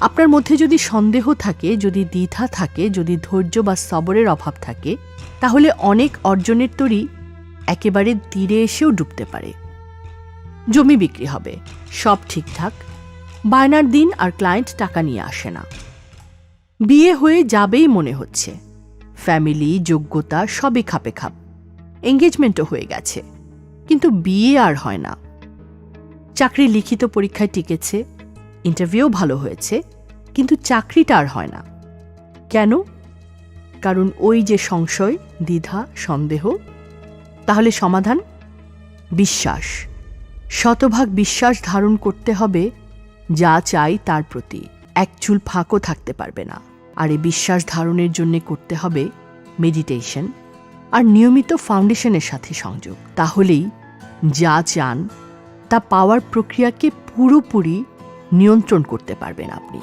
আপনার মধ্যে যদি সন্দেহ থাকে, যদি দ্বিধা থাকে, যদি ধৈর্য বা সবরের অভাব থাকে, তাহলে অনেক অর্জনের তরি একেবারে তীরে এসেও ডুবতে পারে। জমি বিক্রি হবে, সব ঠিকঠাক, বায়নার দিন আর ক্লায়েন্ট টাকা নিয়ে আসে না। বিয়ে হয়ে যাবেই মনে হচ্ছে। ফ্যামিলি, যোগ্যতা সবই খাপে খাপ। এঙ্গেজমেন্টও হয়ে গেছে। কিন্তু বিয়ে আর হয় না। চাকরি লিখিত পরীক্ষায় টিকেছে ইন্টারভিউ ভালো হয়েছে, কিন্তু চাকরিটা আর হয় না। কেন? কারণ ওই যে সংশয়, দ্বিধা, সন্দেহ, তাহলে সমাধান? বিশ্বাস। শতভাগ বিশ্বাস ধারণ করতে হবে যা চাই তার প্রতি। এক চুল ফাঁকও থাকতে পারবে না। আর এই বিশ্বাস ধারণের জন্য করতে হবে মেডিটেশন আর নিয়মিত ফাউন্ডেশনের সাথে সংযোগ। তাহলেই যা চান তা পাওয়ার প্রক্রিয়াকে পুরোপুরি নিয়ন্ত্রণ করতে পারবেন আপনি।